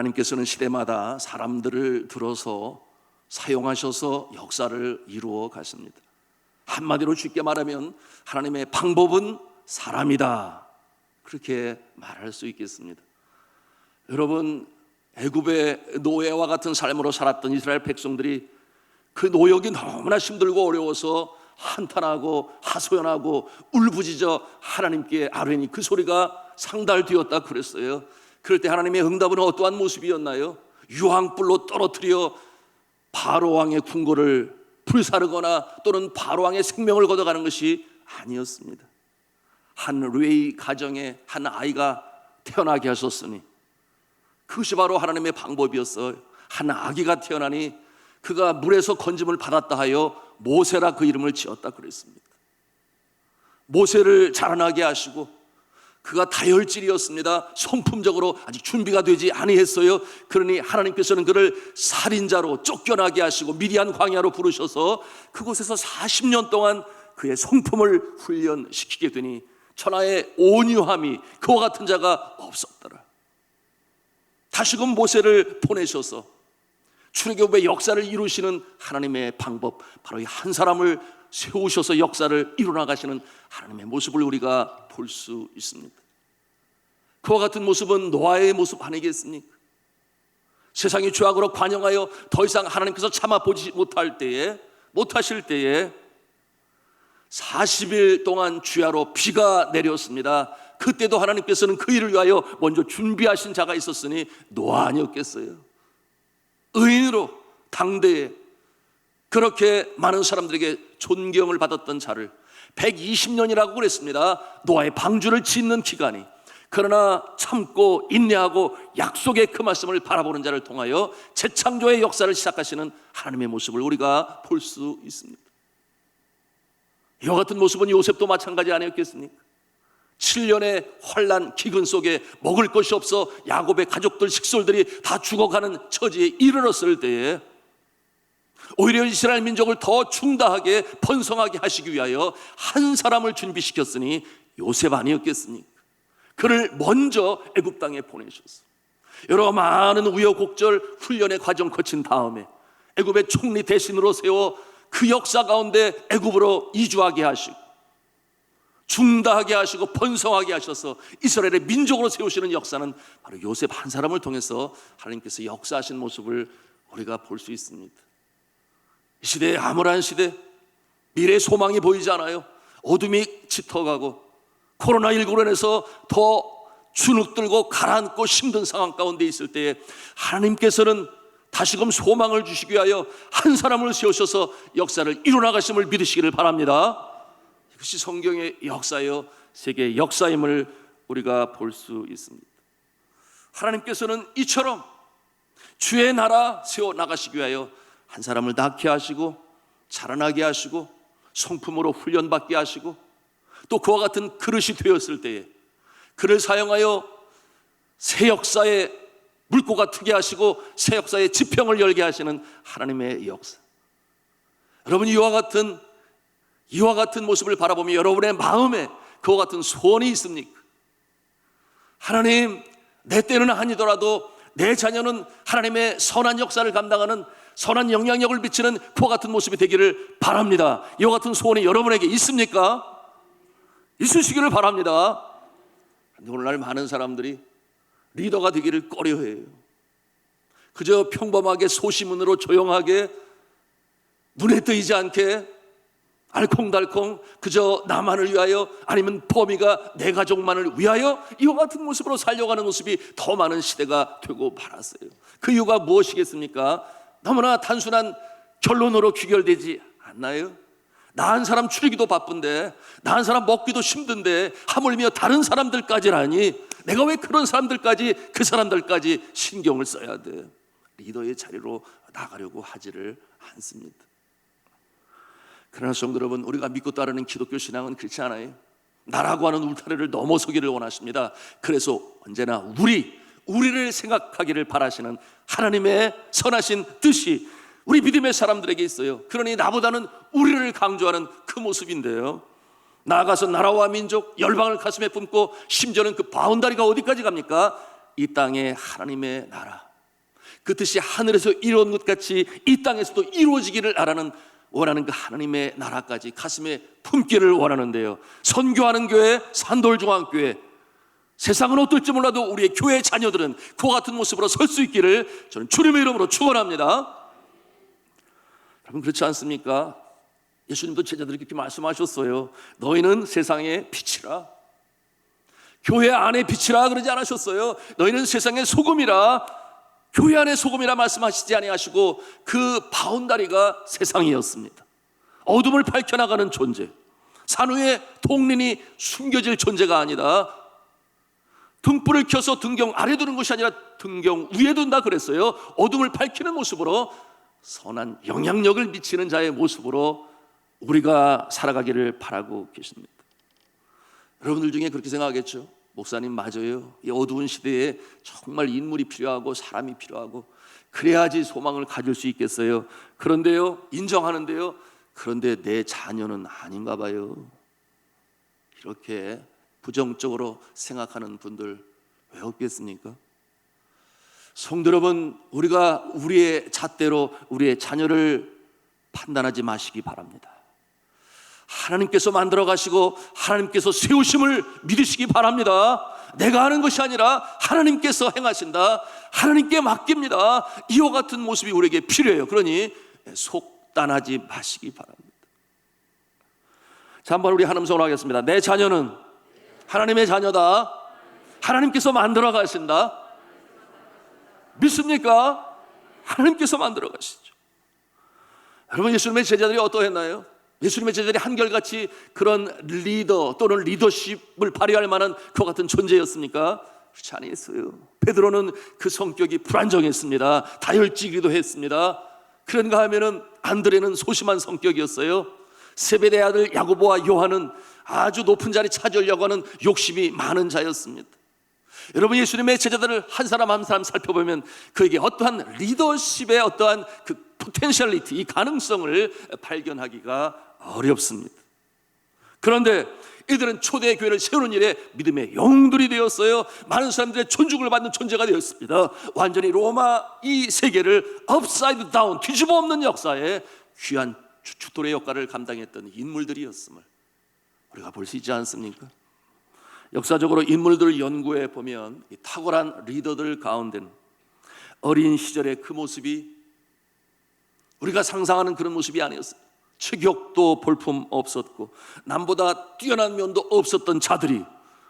하나님께서는 시대마다 사람들을 들어서 사용하셔서 역사를 이루어 가십니다. 한마디로 쉽게 말하면 하나님의 방법은 사람이다. 그렇게 말할 수 있겠습니다. 여러분 애굽의 노예와 같은 삶으로 살았던 이스라엘 백성들이 그 노역이 너무나 힘들고 어려워서 한탄하고 하소연하고 울부짖어 하나님께 아뢰니 그 소리가 상달되었다 그랬어요. 그럴 때 하나님의 응답은 어떠한 모습이었나요? 유황불로 떨어뜨려 바로 왕의 궁궐을 불사르거나 또는 바로 왕의 생명을 걷어가는 것이 아니었습니다. 한 레이 가정에 한 아이가 태어나게 하셨으니 그것이 바로 하나님의 방법이었어요. 한 아기가 태어나니 그가 물에서 건짐을 받았다 하여 모세라 그 이름을 지었다 그랬습니다. 모세를 자라나게 하시고 그가 다혈질이었습니다. 성품적으로 아직 준비가 되지 아니했어요. 그러니 하나님께서는 그를 살인자로 쫓겨나게 하시고 미디안 광야로 부르셔서 그곳에서 40년 동안 그의 성품을 훈련시키게 되니 천하의 온유함이 그와 같은 자가 없었더라. 다시금 모세를 보내셔서 출애굽의 역사를 이루시는 하나님의 방법 바로 이 한 사람을 세우셔서 역사를 이루어 가시는 하나님의 모습을 우리가 볼 수 있습니다. 그와 같은 모습은 노아의 모습 아니겠습니까? 세상이 죄악으로 관영하여 더 이상 하나님께서 참아 보지 못할 때에 못하실 때에 40일 동안 주야로 비가 내렸습니다. 그때도 하나님께서는 그 일을 위하여 먼저 준비하신 자가 있었으니 노아 아니었겠어요. 의인으로 당대에 그렇게 많은 사람들에게 존경을 받았던 자를 120년이라고 그랬습니다. 노아의 방주를 짓는 기간이. 그러나 참고 인내하고 약속의 그 말씀을 바라보는 자를 통하여 재창조의 역사를 시작하시는 하나님의 모습을 우리가 볼 수 있습니다. 이와 같은 모습은 요셉도 마찬가지 아니었겠습니까? 7년의 환란 기근 속에 먹을 것이 없어 야곱의 가족들 식솔들이 다 죽어가는 처지에 이르렀을 때에 오히려 이스라엘 민족을 더 충다하게 번성하게 하시기 위하여 한 사람을 준비시켰으니 요셉 아니었겠습니까? 그를 먼저 애굽 땅에 보내셨어. 여러 많은 우여곡절 훈련의 과정 거친 다음에 애굽의 총리 대신으로 세워 그 역사 가운데 애굽으로 이주하게 하시고 중다하게 하시고 번성하게 하셔서 이스라엘의 민족으로 세우시는 역사는 바로 요셉 한 사람을 통해서 하나님께서 역사하신 모습을 우리가 볼 수 있습니다. 이 시대의 암울한 시대, 미래 소망이 보이지 않아요. 어둠이 짙어가고 코로나19로 인해서 더 주눅들고 가라앉고 힘든 상황 가운데 있을 때에 하나님께서는 다시금 소망을 주시기 위하여 한 사람을 세우셔서 역사를 이루어나가심을 믿으시기를 바랍니다. 이것이 성경의 역사요 세계의 역사임을 우리가 볼 수 있습니다. 하나님께서는 이처럼 주의 나라 세워 나가시기 위하여 한 사람을 낳게 하시고 자라나게 하시고 성품으로 훈련받게 하시고 또 그와 같은 그릇이 되었을 때에 그를 사용하여 새 역사의 물고가 트게 하시고 새 역사의 지평을 열게 하시는 하나님의 역사. 여러분 이와 같은 이와 같은 모습을 바라보며 여러분의 마음에 그와 같은 소원이 있습니까? 하나님, 내 때는 아니더라도 내 자녀는 하나님의 선한 역사를 감당하는 선한 영향력을 미치는 그와 같은 모습이 되기를 바랍니다. 이와 같은 소원이 여러분에게 있습니까? 있으시기를 바랍니다. 오늘날 많은 사람들이 리더가 되기를 꺼려해요. 그저 평범하게 소시문으로 조용하게 눈에 띄지 않게 알콩달콩 그저 나만을 위하여 아니면 범위가 내 가족만을 위하여 이와 같은 모습으로 살려가는 모습이 더 많은 시대가 되고 말았어요. 그 이유가 무엇이겠습니까? 너무나 단순한 결론으로 귀결되지 않나요? 나 한 사람 추리기도 바쁜데, 나 한 사람 먹기도 힘든데, 하물며 다른 사람들까지라니, 내가 왜 그런 사람들까지, 그 사람들까지 신경을 써야 돼? 리더의 자리로 나가려고 하지를 않습니다. 그러나 성도 여러분, 우리가 믿고 따르는 기독교 신앙은 그렇지 않아요. 나라고 하는 울타리를 넘어서기를 원하십니다. 그래서 언제나 우리, 우리를 생각하기를 바라시는 하나님의 선하신 뜻이 우리 믿음의 사람들에게 있어요. 그러니 나보다는 우리를 강조하는 그 모습인데요. 나아가서 나라와 민족, 열방을 가슴에 품고 심지어는 그 바운다리가 어디까지 갑니까? 이 땅에 하나님의 나라, 그 뜻이 하늘에서 이루어진 것 같이 이 땅에서도 이루어지기를 알아는 원하는 그 하나님의 나라까지 가슴에 품기를 원하는데요. 선교하는 교회, 산돌중앙교회, 세상은 어떨지 몰라도 우리의 교회 자녀들은 그와 같은 모습으로 설 수 있기를 저는 주님의 이름으로 축원합니다. 여러분 그렇지 않습니까? 예수님도 제자들에게 이렇게 말씀하셨어요. 너희는 세상의 빛이라. 교회 안에 빛이라 그러지 않으셨어요. 너희는 세상의 소금이라. 교회 안에 소금이라 말씀하시지 아니하시고 그 바운다리가 세상이었습니다. 어둠을 밝혀나가는 존재. 산 위에 동린이 숨겨질 존재가 아니다. 등불을 켜서 등경 아래 두는 것이 아니라 등경 위에 둔다 그랬어요. 어둠을 밝히는 모습으로 선한 영향력을 미치는 자의 모습으로 우리가 살아가기를 바라고 계십니다. 여러분들 중에 그렇게 생각하겠죠? 목사님 맞아요. 이 어두운 시대에 정말 인물이 필요하고 사람이 필요하고 그래야지 소망을 가질 수 있겠어요. 그런데요, 인정하는데요. 그런데 내 자녀는 아닌가 봐요. 이렇게 부정적으로 생각하는 분들 왜 없겠습니까? 성도 여러분, 우리가 우리의 잣대로 우리의 자녀를 판단하지 마시기 바랍니다. 하나님께서 만들어 가시고 하나님께서 세우심을 믿으시기 바랍니다. 내가 하는 것이 아니라 하나님께서 행하신다. 하나님께 맡깁니다. 이와 같은 모습이 우리에게 필요해요. 그러니 속단하지 마시기 바랍니다. 자, 한번 우리 하나님 소원하겠습니다. 내 자녀는 하나님의 자녀다. 하나님께서 만들어 가신다. 믿습니까? 하나님께서 만들어 가시죠. 여러분 예수님의 제자들이 어떠했나요? 예수님의 제자들이 한결같이 그런 리더 또는 리더십을 발휘할 만한 그와 같은 존재였습니까? 그렇지 아니었어요. 베드로는 그 성격이 불안정했습니다. 다혈질기도 했습니다. 그런가 하면은 안드레는 소심한 성격이었어요. 세베대 아들 야고보와 요한은 아주 높은 자리 차지하려고 하는 욕심이 많은 자였습니다. 여러분 예수님의 제자들을 한 사람 한 사람 살펴보면 그에게 어떠한 리더십의 어떠한 그 포텐셜리티, 이 가능성을 발견하기가 어렵습니다. 그런데 이들은 초대 교회를 세우는 일에 믿음의 영웅들이 되었어요. 많은 사람들의 존중을 받는 존재가 되었습니다. 완전히 로마 이 세계를 업사이드 다운 뒤집어 엎는 역사에 귀한 주토의 역할을 감당했던 인물들이었음을 우리가 볼 수 있지 않습니까? 역사적으로 인물들 연구해 보면 이 탁월한 리더들 가운데는 어린 시절의 그 모습이 우리가 상상하는 그런 모습이 아니었어요. 체격도 볼품 없었고 남보다 뛰어난 면도 없었던 자들이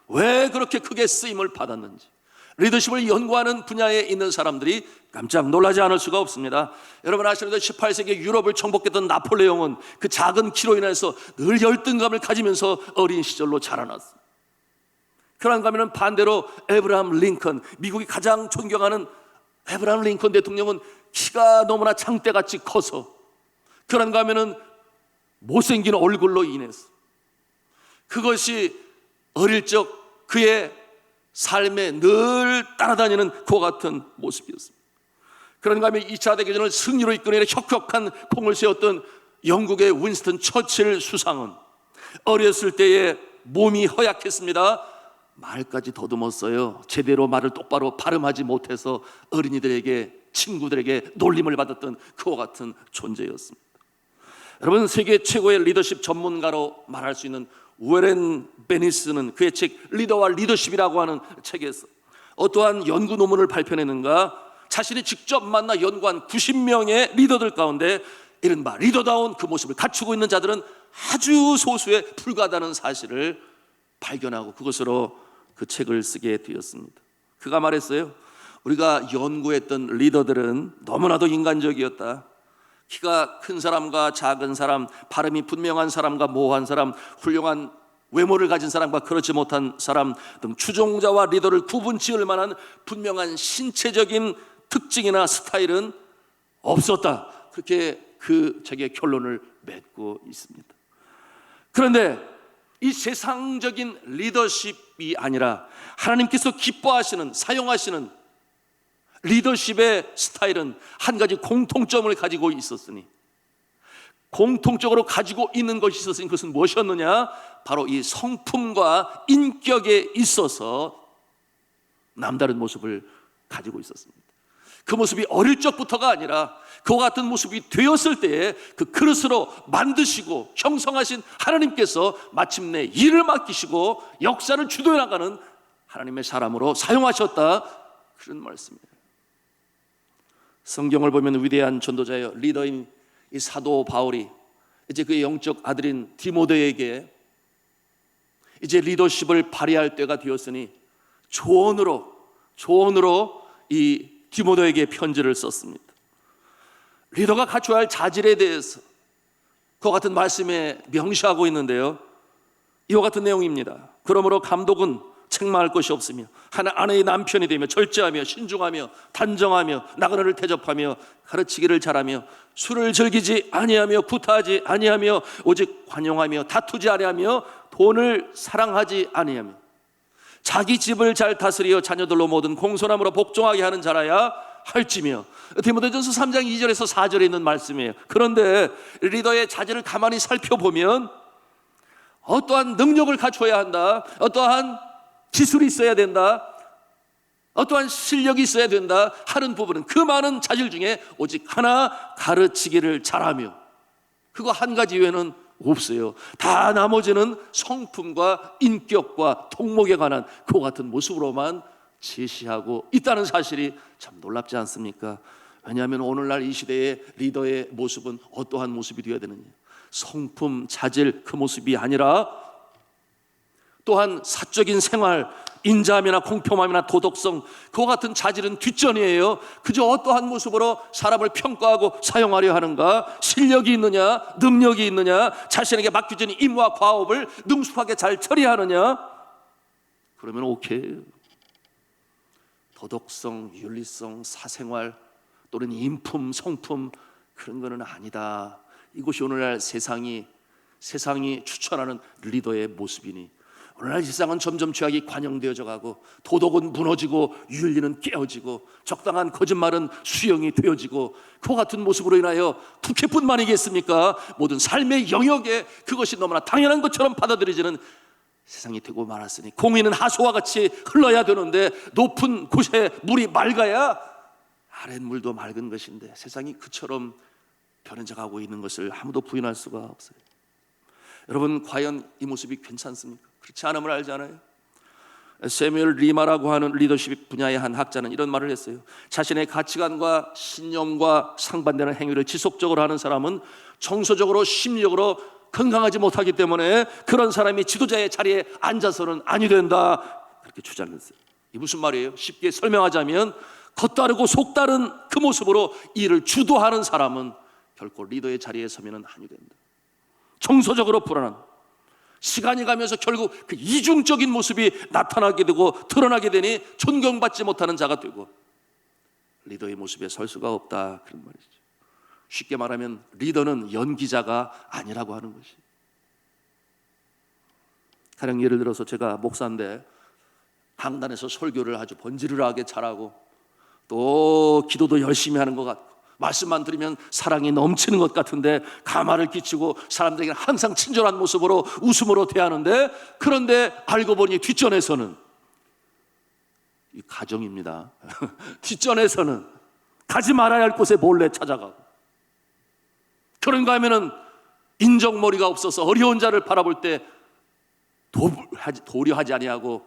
왜 그렇게 크게 쓰임을 받았는지 리더십을 연구하는 분야에 있는 사람들이 깜짝 놀라지 않을 수가 없습니다. 여러분 아시는 대로 18세기 유럽을 정복했던 나폴레옹은 그 작은 키로 인해서 늘 열등감을 가지면서 어린 시절로 자라났습니다. 그런가 하면 반대로 에브라함 링컨, 미국이 가장 존경하는 에브라함 링컨 대통령은 키가 너무나 장대같이 커서 그런가 하면은 못생긴 얼굴로 인해서 그것이 어릴 적 그의 삶에 늘 따라다니는 그와 같은 모습이었습니다. 그런가 하면 2차 대교전을 승리로 이끌어내는 혁혁한 공을 세웠던 영국의 윈스턴 처칠 수상은 어렸을 때에 몸이 허약했습니다. 말까지 더듬었어요. 제대로 말을 똑바로 발음하지 못해서 어린이들에게 친구들에게 놀림을 받았던 그와 같은 존재였습니다. 여러분 세계 최고의 리더십 전문가로 말할 수 있는 우에렌 베니스는 그의 책 리더와 리더십이라고 하는 책에서 어떠한 연구 논문을 발표했는가 자신이 직접 만나 연구한 90명의 리더들 가운데 이른바 리더다운 그 모습을 갖추고 있는 자들은 아주 소수에 불과하다는 사실을 발견하고 그것으로 그 책을 쓰게 되었습니다. 그가 말했어요. 우리가 연구했던 리더들은 너무나도 인간적이었다. 키가 큰 사람과 작은 사람, 발음이 분명한 사람과 모호한 사람, 훌륭한 외모를 가진 사람과 그렇지 못한 사람 등 추종자와 리더를 구분 지을 만한 분명한 신체적인 특징이나 스타일은 없었다. 그렇게 그 책의 결론을 맺고 있습니다. 그런데 이 세상적인 리더십이 아니라 하나님께서 기뻐하시는 사용하시는 리더십의 스타일은 한 가지 공통점을 가지고 있었으니 공통적으로 가지고 있는 것이 있었으니 그것은 무엇이었느냐? 바로 이 성품과 인격에 있어서 남다른 모습을 가지고 있었습니다. 그 모습이 어릴 적부터가 아니라 그와 같은 모습이 되었을 때에 그 그릇으로 만드시고 형성하신 하나님께서 마침내 일을 맡기시고 역사를 주도해 나가는 하나님의 사람으로 사용하셨다 그런 말씀이에요. 성경을 보면 위대한 전도자여 리더인 이 사도 바울이 이제 그의 영적 아들인 디모데에게 이제 리더십을 발휘할 때가 되었으니 조언으로 조언으로 이 디모데에게 편지를 썼습니다. 리더가 갖춰야 할 자질에 대해서 그와 같은 말씀에 명시하고 있는데요. 이와 같은 내용입니다. 그러므로 감독은 책망할 것이 없으며 하나 아내의 남편이 되며 절제하며 신중하며 단정하며 나그네를 대접하며 가르치기를 잘하며 술을 즐기지 아니하며 구타하지 아니하며 오직 관용하며 다투지 아니하며 돈을 사랑하지 아니하며 자기 집을 잘 다스리어 자녀들로 모든 공손함으로 복종하게 하는 자라야 할지며 디모데전서 3장 2절에서 4절에 있는 말씀이에요. 그런데 리더의 자질을 가만히 살펴보면 어떠한 능력을 갖춰야 한다. 어떠한 기술이 있어야 된다. 어떠한 실력이 있어야 된다 하는 부분은 그 많은 자질 중에 오직 하나 가르치기를 잘하며 그거 한 가지 외에는 없어요. 다 나머지는 성품과 인격과 통목에 관한 그 같은 모습으로만 제시하고 있다는 사실이 참 놀랍지 않습니까? 왜냐하면 오늘날 이 시대의 리더의 모습은 어떠한 모습이 되어야 되느냐? 성품, 자질 그 모습이 아니라 또한 사적인 생활, 인자함이나 공평함이나 도덕성 그와 같은 자질은 뒷전이에요. 그저 어떠한 모습으로 사람을 평가하고 사용하려 하는가? 실력이 있느냐? 능력이 있느냐? 자신에게 맡겨진 임무와 과업을 능숙하게 잘 처리하느냐? 그러면 오케이. 도덕성, 윤리성, 사생활 또는 인품, 성품 그런 거는 아니다. 이것이 오늘날 세상이 세상이 추천하는 리더의 모습이니 오늘날 세상은 점점 죄악이 관영되어져 가고 도덕은 무너지고 윤리는 깨어지고 적당한 거짓말은 수용이 되어지고 그와 같은 모습으로 인하여 국회뿐만이겠습니까? 모든 삶의 영역에 그것이 너무나 당연한 것처럼 받아들여지는 세상이 되고 말았으니 공의는 하수와 같이 흘러야 되는데 높은 곳에 물이 맑아야 아랫물도 맑은 것인데 세상이 그처럼 변해져 가고 있는 것을 아무도 부인할 수가 없어요. 여러분 과연 이 모습이 괜찮습니까? 그렇지 않음을 알잖아요. 세뮤얼 리마라고 하는 리더십 분야의 한 학자는 이런 말을 했어요. 자신의 가치관과 신념과 상반되는 행위를 지속적으로 하는 사람은 정서적으로 심리적으로 건강하지 못하기 때문에 그런 사람이 지도자의 자리에 앉아서는 아니 된다. 그렇게 주장했어요. 이 무슨 말이에요? 쉽게 설명하자면 겉다르고 속다른 그 모습으로 일을 주도하는 사람은 결코 리더의 자리에 서면은 아니 된다. 정서적으로 불안한 시간이 가면서 결국 그 이중적인 모습이 나타나게 되고 드러나게 되니 존경받지 못하는 자가 되고 리더의 모습에 설 수가 없다 그런 말이죠. 쉽게 말하면 리더는 연기자가 아니라고 하는 것이. 가령 예를 들어서 제가 목사인데 강단에서 설교를 아주 번지르르하게 잘하고 또 기도도 열심히 하는 것 같고 말씀만 들으면 사랑이 넘치는 것 같은데 가마를 끼치고 사람들에게 항상 친절한 모습으로 웃음으로 대하는데 그런데 알고 보니 뒷전에서는 이 가정입니다. 뒷전에서는 가지 말아야 할 곳에 몰래 찾아가고 그런가 하면은 인정머리가 없어서 어려운 자를 바라볼 때 도하지- 도려하지 아니하고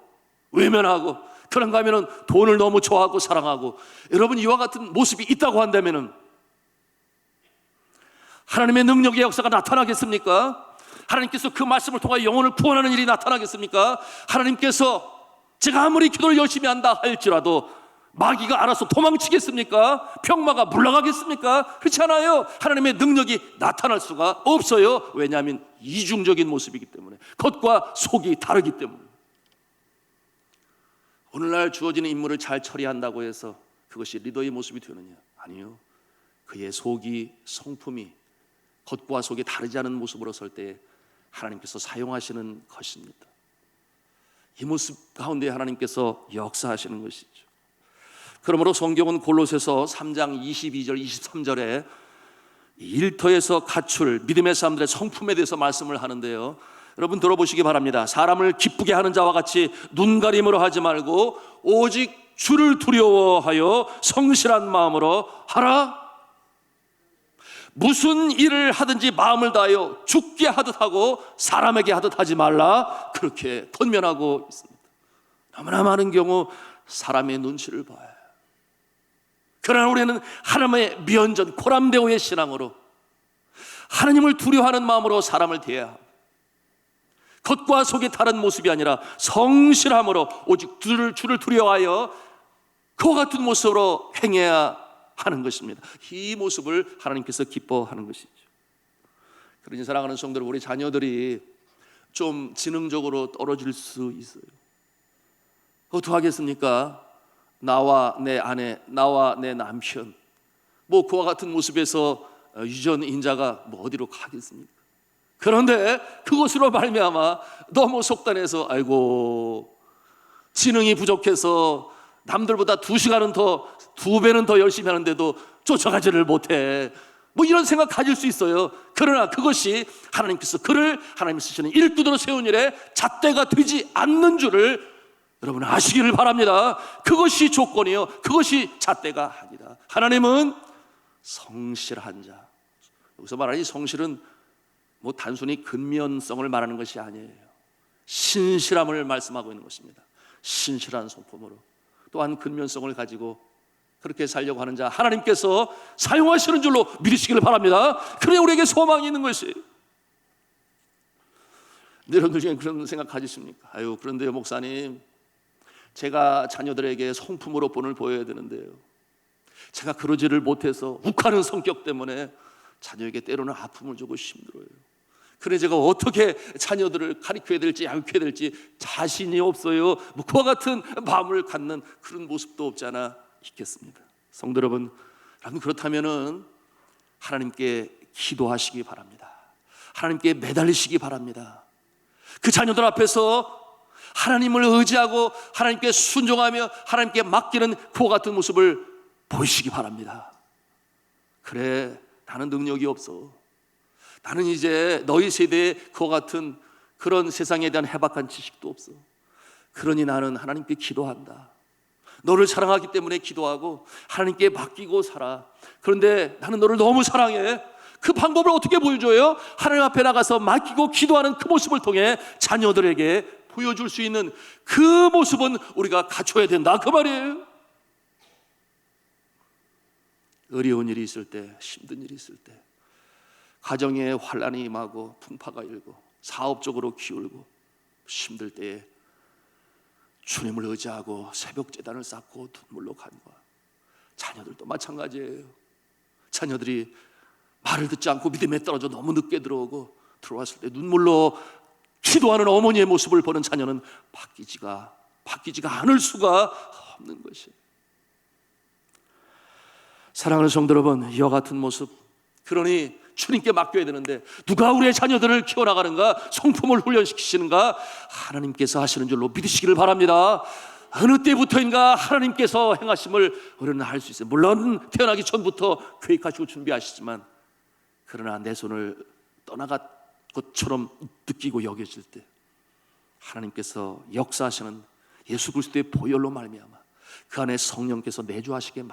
외면하고 그런가 하면은 돈을 너무 좋아하고 사랑하고 여러분 이와 같은 모습이 있다고 한다면은 하나님의 능력의 역사가 나타나겠습니까? 하나님께서 그 말씀을 통하여 영혼을 구원하는 일이 나타나겠습니까? 하나님께서 제가 아무리 기도를 열심히 한다 할지라도 마귀가 알아서 도망치겠습니까? 병마가 물러가겠습니까? 그렇지 않아요. 하나님의 능력이 나타날 수가 없어요. 왜냐하면 이중적인 모습이기 때문에 겉과 속이 다르기 때문에 오늘날 주어지는 임무를 잘 처리한다고 해서 그것이 리더의 모습이 되느냐? 아니요. 그의 속이 성품이 겉과 속이 다르지 않은 모습으로 설 때 하나님께서 사용하시는 것입니다. 이 모습 가운데 하나님께서 역사하시는 것이죠. 그러므로 성경은 골로새서 3장 22절 23절에 일터에서 갖출 믿음의 사람들의 성품에 대해서 말씀을 하는데요. 여러분 들어보시기 바랍니다. 사람을 기쁘게 하는 자와 같이 눈가림으로 하지 말고 오직 주를 두려워하여 성실한 마음으로 하라. 무슨 일을 하든지 마음을 다하여 죽게 하듯 하고 사람에게 하듯 하지 말라. 그렇게 권면하고 있습니다. 너무나 많은 경우 사람의 눈치를 봐요. 그러나 우리는 하나님의 미연전 고람대오의 신앙으로 하나님을 두려워하는 마음으로 사람을 대해야. 겉과 속이 다른 모습이 아니라 성실함으로 오직 주를 두려워하여 그와 같은 모습으로 행해야 하는 것입니다. 이 모습을 하나님께서 기뻐하는 것이죠. 그러니 사랑하는 성도들 우리 자녀들이 좀 지능적으로 떨어질 수 있어요. 어떡하겠습니까? 나와 내 아내, 나와 내 남편, 뭐 그와 같은 모습에서 유전 인자가 뭐 어디로 가겠습니까? 그런데 그것으로 말미암아 너무 속단해서 아이고 지능이 부족해서 남들보다 두 시간은 더 두 배는 더 열심히 하는데도 쫓아가지를 못해. 뭐 이런 생각 가질 수 있어요. 그러나 그것이 하나님께서 그를 하나님 쓰시는 일두도로 세운 일에 잣대가 되지 않는 줄을 여러분 아시기를 바랍니다. 그것이 조건이요. 그것이 잣대가 아니다. 하나님은 성실한 자. 여기서 말하는 성실은 뭐 단순히 근면성을 말하는 것이 아니에요. 신실함을 말씀하고 있는 것입니다. 신실한 성품으로 또한 근면성을 가지고 그렇게 살려고 하는 자 하나님께서 사용하시는 줄로 믿으시기를 바랍니다. 그래 우리에게 소망이 있는 것이. 여러분들 중에 그런 생각 가지십니까? 아유 그런데요 목사님 제가 자녀들에게 성품으로 본을 보여야 되는데요. 제가 그러지를 못해서 욱하는 성격 때문에 자녀에게 때로는 아픔을 주고 힘들어요. 그래 제가 어떻게 자녀들을 가르쳐야 될지 양육해야 될지 자신이 없어요. 뭐 그와 같은 마음을 갖는 그런 모습도 없지 않아 있겠습니다. 성도 여러분, 여러분 그렇다면은 하나님께 기도하시기 바랍니다. 하나님께 매달리시기 바랍니다. 그 자녀들 앞에서 하나님을 의지하고 하나님께 순종하며 하나님께 맡기는 그와 같은 모습을 보이시기 바랍니다. 그래, 나는 능력이 없어. 나는 이제 너희 세대에 그와 같은 그런 세상에 대한 해박한 지식도 없어. 그러니 나는 하나님께 기도한다. 너를 사랑하기 때문에 기도하고 하나님께 맡기고 살아. 그런데 나는 너를 너무 사랑해. 그 방법을 어떻게 보여줘요? 하나님 앞에 나가서 맡기고 기도하는 그 모습을 통해 자녀들에게 보여줄 수 있는 그 모습은 우리가 갖춰야 된다. 그 말이에요. 어려운 일이 있을 때, 힘든 일이 있을 때, 가정에 환란이 임하고 풍파가 일고 사업적으로 기울고 힘들 때에 주님을 의지하고 새벽 재단을 쌓고 눈물로 간과 자녀들도 마찬가지예요. 자녀들이 말을 듣지 않고 믿음에 떨어져 너무 늦게 들어오고 들어왔을 때 눈물로 기도하는 어머니의 모습을 보는 자녀는 바뀌지가 바뀌지가 않을 수가 없는 것이. 사랑하는 성도 여러분, 이와 같은 모습 그러니 주님께 맡겨야 되는데 누가 우리의 자녀들을 키워나가는가? 성품을 훈련시키시는가? 하나님께서 하시는 줄로 믿으시기를 바랍니다. 어느 때부터인가 하나님께서 행하심을 우리는 할수 있어요. 물론 태어나기 전부터 계획하시고 준비하시지만 그러나 내 손을 떠나갔 것처럼 느끼고 여겨질 때 하나님께서 역사하시는 예수 그리스도의 보혈로 말미암아 그 안에 성령께서 내주하시게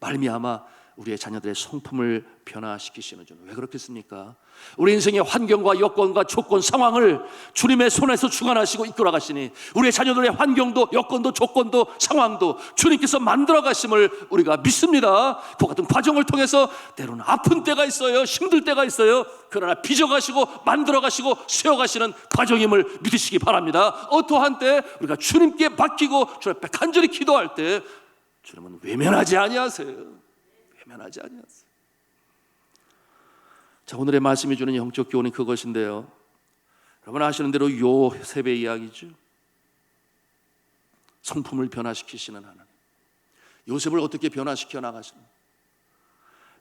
말미암아 우리의 자녀들의 성품을 변화시키시는 줄. 왜 그렇겠습니까? 우리 인생의 환경과 여건과 조건, 상황을 주님의 손에서 주관하시고 이끌어 가시니 우리의 자녀들의 환경도 여건도 조건도 상황도 주님께서 만들어 가심을 우리가 믿습니다. 그 같은 과정을 통해서 때로는 아픈 때가 있어요. 힘들 때가 있어요. 그러나 빚어 가시고 만들어 가시고 세워 가시는 과정임을 믿으시기 바랍니다. 어떠한 때 우리가 주님께 맡기고 주님 앞에 간절히 기도할 때 주님은 외면하지 아니하세요. 외면하지 아니하세요. 자 오늘의 말씀이 주는 영적 교훈이 그것인데요. 여러분 아시는 대로 요셉의 이야기죠. 성품을 변화시키시는 하나님. 요셉을 어떻게 변화시켜 나가시는?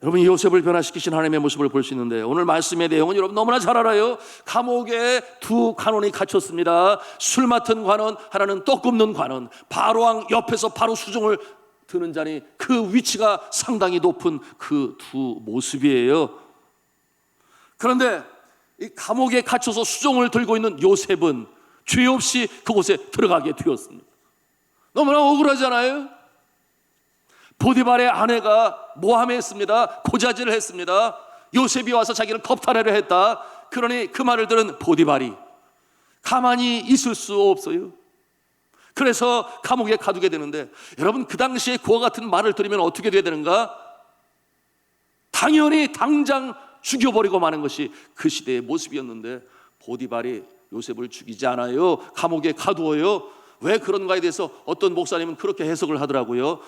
여러분 요셉을 변화시키신 하나님의 모습을 볼 수 있는데 오늘 말씀의 내용은 여러분 너무나 잘 알아요. 감옥에 두 관원이 갇혔습니다. 술 맡은 관원, 하나는 떡 굽는 관원. 바로왕 옆에서 바로 수종을 드는 자니 그 위치가 상당히 높은 그 두 모습이에요. 그런데 이 감옥에 갇혀서 수종을 들고 있는 요셉은 죄 없이 그곳에 들어가게 되었습니다. 너무나 억울하잖아요. 보디발의 아내가 모함했습니다. 고자질을 했습니다. 요셉이 와서 자기를 겁탈하려 했다. 그러니 그 말을 들은 보디발이 가만히 있을 수 없어요. 그래서 감옥에 가두게 되는데 여러분 그 당시에 그와 같은 말을 들으면 어떻게 돼야 되는가? 당연히 당장 죽여버리고 마는 것이 그 시대의 모습이었는데 보디발이 요셉을 죽이지 않아요. 감옥에 가두어요. 왜 그런가에 대해서 어떤 목사님은 그렇게 해석을 하더라고요.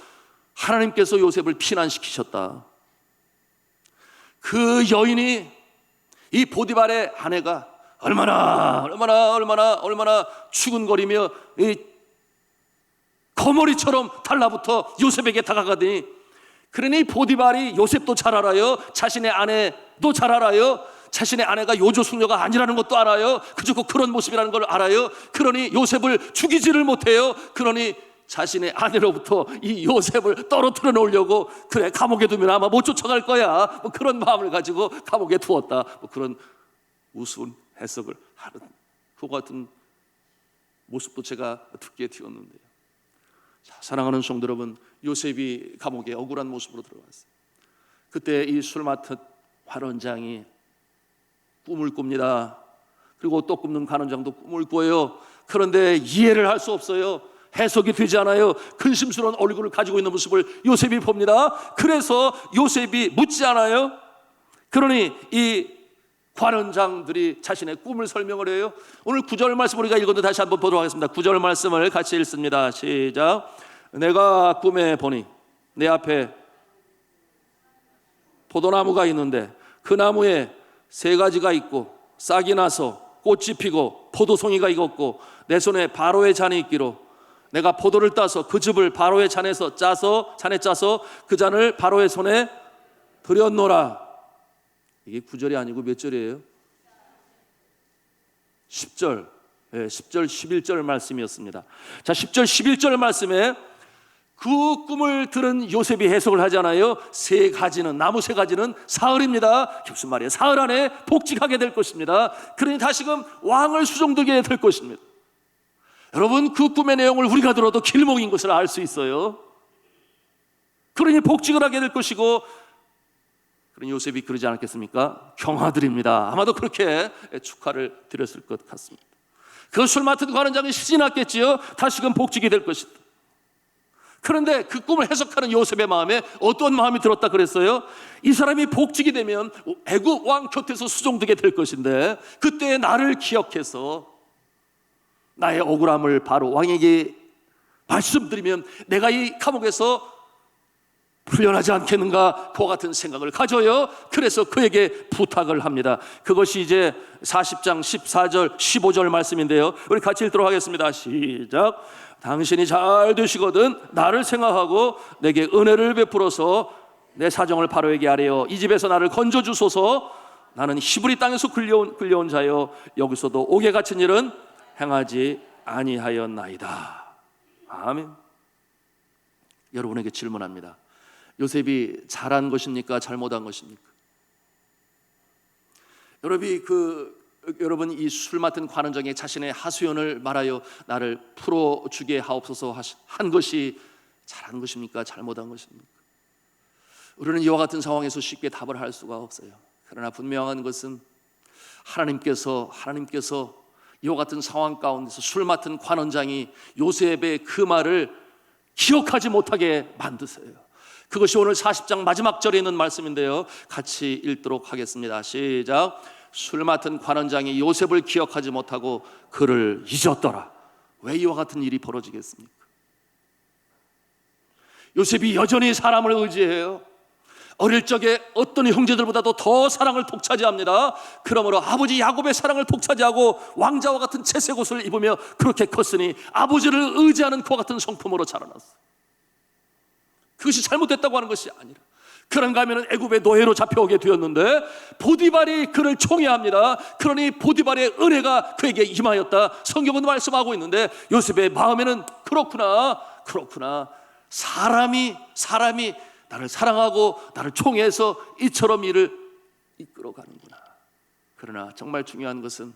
하나님께서 요셉을 피난시키셨다. 그 여인이 이 보디발의 아내가 얼마나 얼마나 얼마나 얼마나 추근거리며 이 거머리처럼 달라붙어 요셉에게 다가가더니 그러니 보디발이 요셉도 잘 알아요. 자신의 아내도 잘 알아요. 자신의 아내가 요조 숙녀가 아니라는 것도 알아요. 그저 그 그런 모습이라는 걸 알아요. 그러니 요셉을 죽이지를 못해요. 그러니 자신의 아내로부터 이 요셉을 떨어뜨려 놓으려고 그래 감옥에 두면 아마 못 쫓아갈 거야. 뭐 그런 마음을 가지고 감옥에 두었다. 뭐 그런 우스운 해석을 하는 그 같은 모습도 제가 듣기에 튀었는데요. 자, 사랑하는 성도 여러분, 요셉이 감옥에 억울한 모습으로 들어갔어요. 그때 이 술 맡은 관원장이 꿈을 꿉니다. 그리고 또 굽는 관원장도 꿈을 꿔요. 그런데 이해를 할 수 없어요. 해석이 되지 않아요. 근심스러운 얼굴을 가지고 있는 모습을 요셉이 봅니다. 그래서 요셉이 묻지 않아요. 그러니 이 관원장들이 자신의 꿈을 설명을 해요. 오늘 구절 말씀 우리가 읽어도 다시 한번 보도록 하겠습니다. 구절 말씀을 같이 읽습니다. 시작. 내가 꿈에 보니 내 앞에 포도나무가 있는데 그 나무에 세 가지가 있고 싹이 나서 꽃이 피고 포도송이가 익었고 내 손에 바로의 잔이 있기로 내가 포도를 따서 그 즙을 바로의 잔에서 짜서 잔에 짜서 그 잔을 바로의 손에 들였노라. 이게 9절이 아니고 몇 절이에요? 10절. 예, 10절 11절 말씀이었습니다. 자, 10절 11절 말씀에 그 꿈을 들은 요셉이 해석을 하잖아요. 세 가지는 나무 세 가지는 사흘입니다. 무슨 말이에요? 사흘 안에 복직하게 될 것입니다. 그러니 다시금 왕을 수종되게 될 것입니다. 여러분 그 꿈의 내용을 우리가 들어도 길목인 것을 알 수 있어요. 그러니 복직을 하게 될 것이고 그런 요셉이 그러지 않았겠습니까? 경화드립니다. 아마도 그렇게 축하를 드렸을 것 같습니다. 그 술 맡은 관원장이 신이 났겠지요. 다시금 복직이 될 것이다. 그런데 그 꿈을 해석하는 요셉의 마음에 어떤 마음이 들었다 그랬어요? 이 사람이 복직이 되면 애굽 왕 곁에서 수종되게 될 것인데 그때 나를 기억해서 나의 억울함을 바로 왕에게 말씀드리면 내가 이 감옥에서 풀려나지 않겠는가 그와 같은 생각을 가져요. 그래서 그에게 부탁을 합니다. 그것이 이제 40장 14절 15절 말씀인데요. 우리 같이 읽도록 하겠습니다. 시작. 당신이 잘 되시거든 나를 생각하고 내게 은혜를 베풀어서 내 사정을 바로에게 아래요. 이 집에서 나를 건져 주소서. 나는 히브리 땅에서 끌려온 끌려온 자요. 여기서도 옥에 갇힌 일은 행하지 아니하였나이다. 아멘. 여러분에게 질문합니다. 요셉이 잘한 것입니까? 잘못한 것입니까? 여러분이 그 여러분 이 술 맡은 관원장에 자신의 하소연을 말하여 나를 풀어 주게 하옵소서 한 것이 잘한 것입니까? 잘못한 것입니까? 우리는 이와 같은 상황에서 쉽게 답을 할 수가 없어요. 그러나 분명한 것은 하나님께서 하나님께서 이와 같은 상황 가운데서 술 맡은 관원장이 요셉의 그 말을 기억하지 못하게 만드세요. 그것이 오늘 40장 마지막 절에 있는 말씀인데요. 같이 읽도록 하겠습니다. 시작. 술 맡은 관원장이 요셉을 기억하지 못하고 그를 잊었더라. 왜 이와 같은 일이 벌어지겠습니까? 요셉이 여전히 사람을 의지해요. 어릴 적에 어떤 형제들보다도 더 사랑을 독차지합니다. 그러므로 아버지 야곱의 사랑을 독차지하고 왕자와 같은 채색 옷을 입으며 그렇게 컸으니 아버지를 의지하는 그와 같은 성품으로 자라났어. 그것이 잘못됐다고 하는 것이 아니라 그런가 하면 애굽의 노예로 잡혀오게 되었는데 보디발이 그를 총애합니다. 그러니 보디발의 은혜가 그에게 임하였다. 성경은 말씀하고 있는데 요셉의 마음에는 그렇구나, 그렇구나. 사람이 사람이 나를 사랑하고 나를 총애해서 이처럼 일을 이끌어가는구나. 그러나 정말 중요한 것은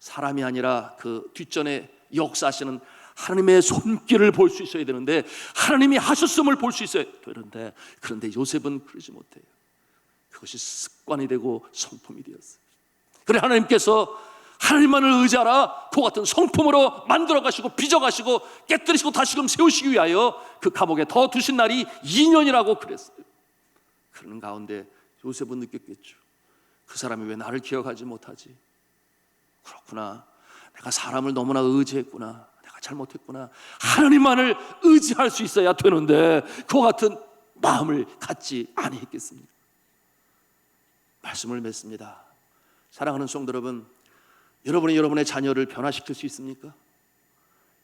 사람이 아니라 그 뒷전에 역사하시는 하나님의 손길을 볼 수 있어야 되는데 하나님이 하셨음을 볼 수 있어야 되는데 그런데 요셉은 그러지 못해요. 그것이 습관이 되고 성품이 되었어요. 그래 하나님께서 하나님만을 의지하라 그 같은 성품으로 만들어 가시고 빚어 가시고 깨뜨리시고 다시금 세우시기 위하여 그 감옥에 더 두신 날이 2년이라고 그랬어요. 그런 가운데 요셉은 느꼈겠죠. 그 사람이 왜 나를 기억하지 못하지? 그렇구나. 내가 사람을 너무나 의지했구나. 잘못했구나. 하나님만을 의지할 수 있어야 되는데 그와 같은 마음을 갖지 아니했겠습니까? 말씀을 맺습니다. 사랑하는 성도 여러분, 여러분이 여러분의 자녀를 변화시킬 수 있습니까?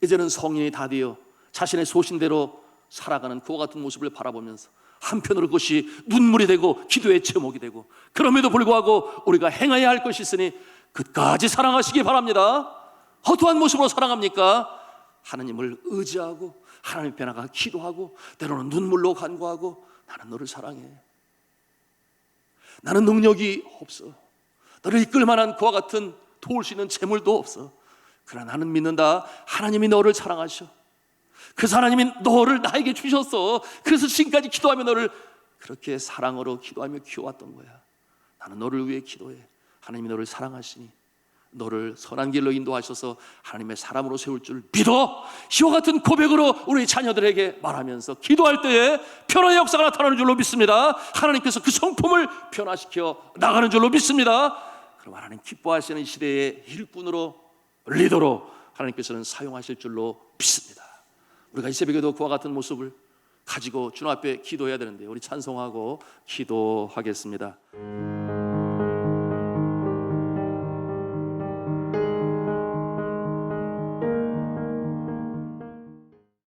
이제는 성인이 다 되어 자신의 소신대로 살아가는 그와 같은 모습을 바라보면서 한편으로 그것이 눈물이 되고 기도의 제목이 되고 그럼에도 불구하고 우리가 행해야 할 것이 있으니 끝까지 사랑하시기 바랍니다. 허투한 모습으로 사랑합니까? 하나님을 의지하고 하나님 변화가 기도하고 때로는 눈물로 간구하고 나는 너를 사랑해. 나는 능력이 없어. 너를 이끌 만한 그와 같은 도울 수 있는 재물도 없어. 그러나 나는 믿는다. 하나님이 너를 사랑하셔. 그 하나님이 너를 나에게 주셨어. 그래서 지금까지 기도하며 너를 그렇게 사랑으로 기도하며 키워왔던 거야. 나는 너를 위해 기도해. 하나님이 너를 사랑하시니 너를 선한 길로 인도하셔서 하나님의 사람으로 세울 줄 믿어. 이와 같은 고백으로 우리 자녀들에게 말하면서 기도할 때에 변화의 역사가 나타나는 줄로 믿습니다. 하나님께서 그 성품을 변화시켜 나가는 줄로 믿습니다. 그럼 하나님 기뻐하시는 시대의 일꾼으로 리더로 하나님께서는 사용하실 줄로 믿습니다. 우리가 이 새벽에도 그와 같은 모습을 가지고 주님 앞에 기도해야 되는데 우리 찬송하고 기도하겠습니다.